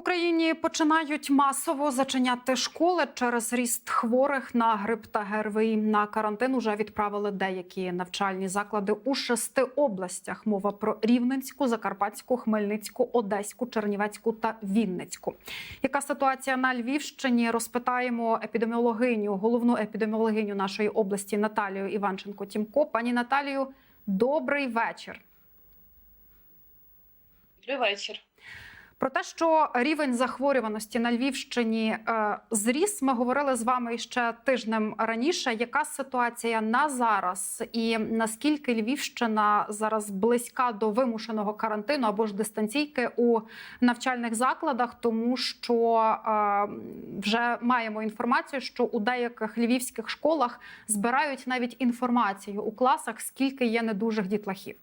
Україні починають масово зачиняти школи через ріст хворих на грип та ГРВІ. На карантин уже відправили деякі навчальні заклади у шести областях. Мова про Рівненську, Закарпатську, Хмельницьку, Одеську, Чернівецьку та Вінницьку. Яка ситуація на Львівщині? Розпитаємо епідеміологиню, головну епідеміологиню нашої області Наталію Іванченко Тімко. Пані Наталію, добрий вечір. Добрий вечір. Про те, що рівень захворюваності на Львівщині е, зріс, ми говорили з вами ще тижнем раніше. Яка ситуація на зараз, і наскільки Львівщина зараз близька до вимушеного карантину або ж дистанційки у навчальних закладах, тому що е, вже маємо інформацію, що у деяких львівських школах збирають навіть інформацію у класах, скільки є недужих дітлахів.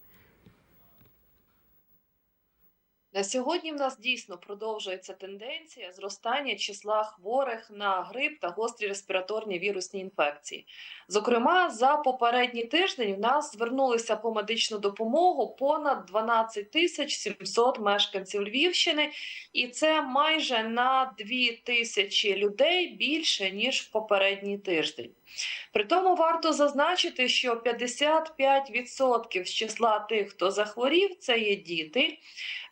На сьогодні в нас дійсно продовжується тенденція зростання числа хворих на грип та гострі респіраторні вірусні інфекції. Зокрема, за попередній тиждень в нас звернулися по медичну допомогу понад 12 тисяч 700 мешканців Львівщини, і це майже на 2 тисячі людей більше ніж в попередній тиждень. При тому варто зазначити, що 55% з числа тих, хто захворів, це є діти.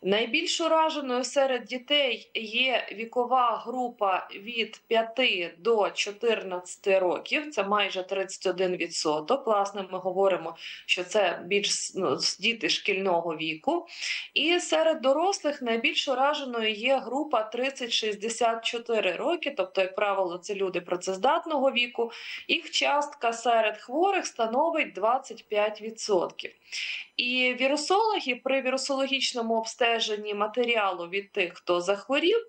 Найбільш ураженою серед дітей є вікова група від 5 до 14 років, це майже 31%. Власне, ми говоримо, що це більш ну, діти шкільного віку. І серед дорослих найбільш ураженою є група 30-64 роки, тобто, як правило, це люди працездатного віку. Їх частка серед хворих становить 25%. І вірусологи при вірусологічному обстеженні матеріалу від тих, хто захворів,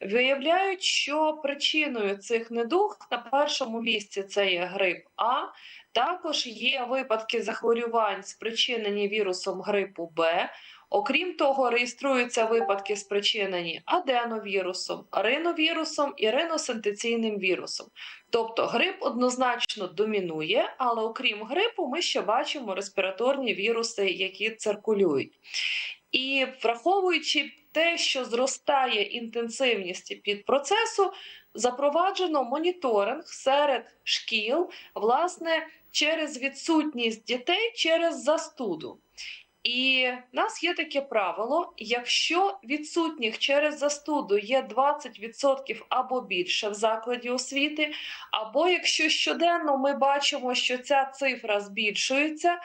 виявляють, що причиною цих недуг на першому місці це є грип А. Також є випадки захворювань, спричинені вірусом грипу Б. Окрім того, реєструються випадки, спричинені аденовірусом, риновірусом і риносинтеційним вірусом. Тобто грип однозначно домінує, але окрім грипу, ми ще бачимо респіраторні віруси, які циркулюють. І враховуючи те, що зростає інтенсивність під процесу, запроваджено моніторинг серед шкіл, власне, через відсутність дітей через застуду. І в нас є таке правило: якщо відсутніх через застуду є 20% або більше в закладі освіти, або якщо щоденно ми бачимо, що ця цифра збільшується,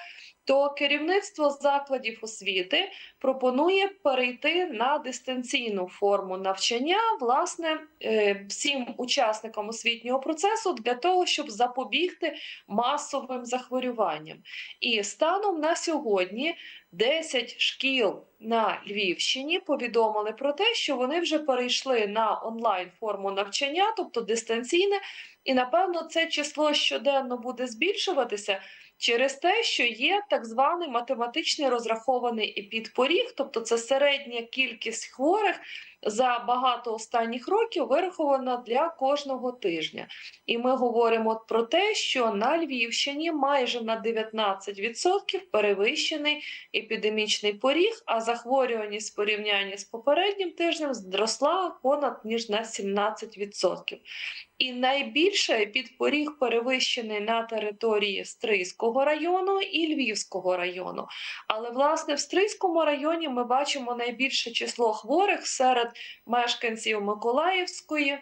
то керівництво закладів освіти пропонує перейти на дистанційну форму навчання власне е, всім учасникам освітнього процесу для того, щоб запобігти масовим захворюванням. І станом на сьогодні 10 шкіл на Львівщині повідомили про те, що вони вже перейшли на онлайн форму навчання, тобто дистанційне, і напевно це число щоденно буде збільшуватися. Через те, що є так званий математичний розрахований епідпоріг, тобто це середня кількість хворих за багато останніх років вирахована для кожного тижня. І ми говоримо про те, що на Львівщині майже на 19% перевищений епідемічний поріг, а захворюваність в порівнянні з попереднім тижнем зросла понад ніж на 17%. І найбільше підпоріг перевищений на території Стрийського району і Львівського району. Але власне в Стрийському районі ми бачимо найбільше число хворих серед мешканців Миколаївської.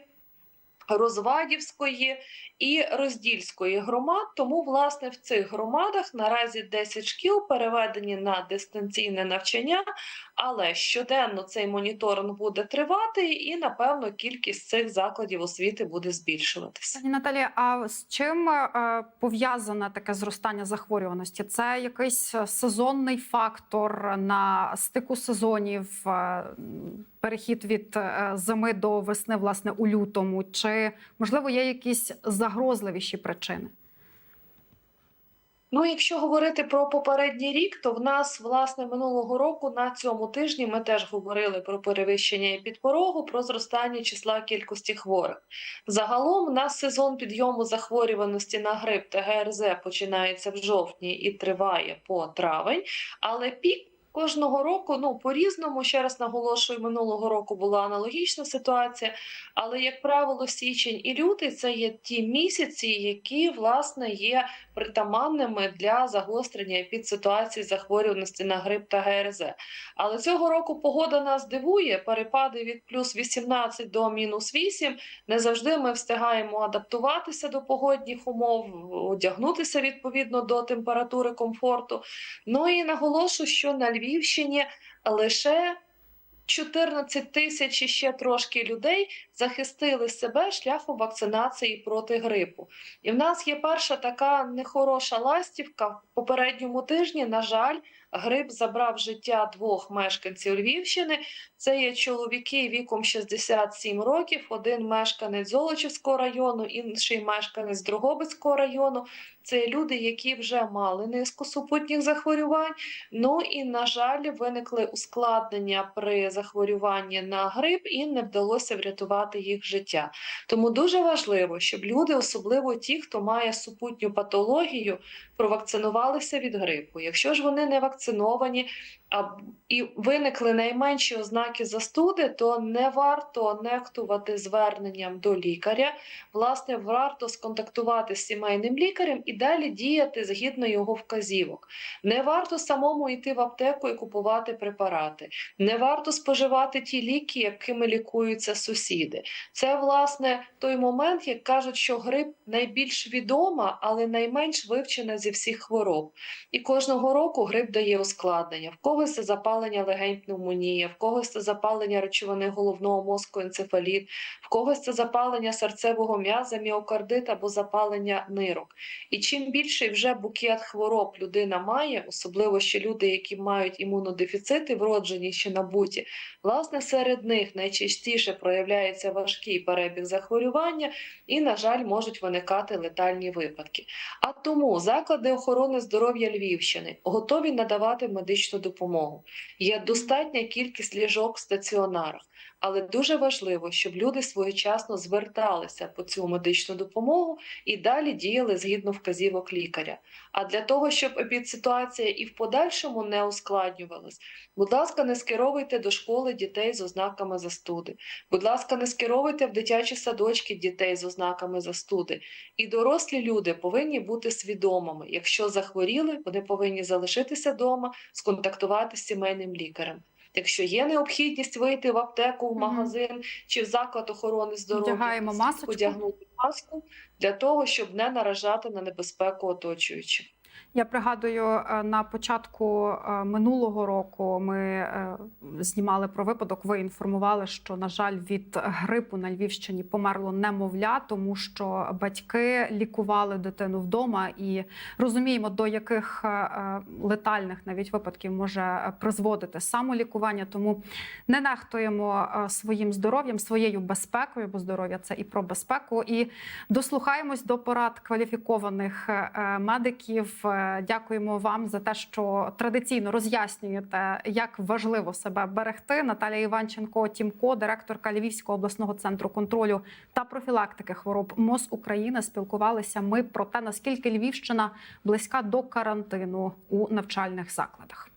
Розвадівської і Роздільської громад. Тому, власне, в цих громадах наразі 10 шкіл переведені на дистанційне навчання, але щоденно цей моніторинг буде тривати, і напевно кількість цих закладів освіти буде збільшуватися. Пані Наталія, а з чим е, пов'язане таке зростання захворюваності? Це якийсь сезонний фактор на стику сезонів, е, перехід від е, зими до весни, власне, у лютому, чи можливо є якісь загрозливіші причини? Ну, якщо говорити про попередній рік, то в нас власне минулого року на цьому тижні ми теж говорили про перевищення підпорогу, про зростання числа кількості хворих. Загалом у нас сезон підйому захворюваності на грип та ГРЗ починається в жовтні і триває по травень, але пік кожного року, ну по-різному, ще раз наголошую, минулого року була аналогічна ситуація, але, як правило, січень і лютий це є ті місяці, які власне є притаманними для загострення епідситуації захворюваності на грип та ГРЗ. Але цього року погода нас дивує, перепади від плюс 18 до мінус 8. Не завжди ми встигаємо адаптуватися до погодних умов, одягнутися відповідно до температури комфорту. Ну і наголошу, що на лише 14 тисяч і ще трошки людей захистили себе шляхом вакцинації проти грипу. І в нас є перша така нехороша ластівка. В попередньому тижні, на жаль, грип забрав життя двох мешканців Львівщини. Це є чоловіки віком 67 років, один мешканець Золочівського району, інший мешканець Дрогобицького району. Це люди, які вже мали низку супутніх захворювань. Ну і, на жаль, виникли ускладнення при захворюванні на грип, і не вдалося врятувати їх життя. Тому дуже важливо, щоб люди, особливо ті, хто має супутню патологію, провакцинувалися від грипу. Якщо ж вони не вакциновані і виникли найменші ознаки застуди, то не варто нехтувати зверненням до лікаря. Власне, варто сконтактувати з сімейним лікарем і далі діяти згідно його вказівок. Не варто самому йти в аптеку і купувати препарати. Не варто споживати ті ліки, якими лікуються сусіди. Це власне той момент, як кажуть, що грип найбільш відома, але найменш вивчена зі всіх хвороб. І кожного року грип дає ускладнення. В когось це запалення легень пневмонія, в когось це запалення речовини головного мозку, енцефаліт, в когось це запалення серцевого м'яза, міокардит або запалення нирок. І чим більший вже букет хвороб людина має, особливо ще люди, які мають імунодефіцити, вроджені чи набуті, власне, серед них найчастіше проявляється важкий перебіг захворювання і, на жаль, можуть виникати летальні випадки. А тому заклади охорони здоров'я Львівщини готові надавати медичну допомогу. Є достатня кількість ліжок в стаціонарах. Але дуже важливо, щоб люди своєчасно зверталися по цю медичну допомогу і далі діяли згідно вказівок лікаря. А для того, щоб епідситуація і в подальшому не ускладнювалась, будь ласка, не скеровуйте до школи дітей з ознаками застуди. Будь ласка, не скеровуйте в дитячі садочки дітей з ознаками застуди. І дорослі люди повинні бути свідомими. Якщо захворіли, вони повинні залишитися вдома, сконтактувати з сімейним лікарем. Якщо є необхідність вийти в аптеку, в магазин чи в заклад охорони здоров'я, масочку. одягнути маску для того, щоб не наражати на небезпеку оточуючих. Я пригадую, е, на початку е, минулого року ми е, знімали про випадок. Ви інформували, що на жаль від грипу на Львівщині померло немовля, тому що батьки лікували дитину вдома, і розуміємо, до яких летальних навіть випадків може призводити самолікування. Тому не нехтуємо своїм здоров'ям, своєю безпекою, бо здоров'я це і про безпеку. І дослухаємось до порад кваліфікованих медиків. Дякуємо вам за те, що традиційно роз'яснюєте, як важливо себе берегти. Наталія Іванченко, Тімко, директорка Львівського обласного центру контролю та профілактики хвороб МОЗ України. Спілкувалися ми про те, наскільки Львівщина близька до карантину у навчальних закладах.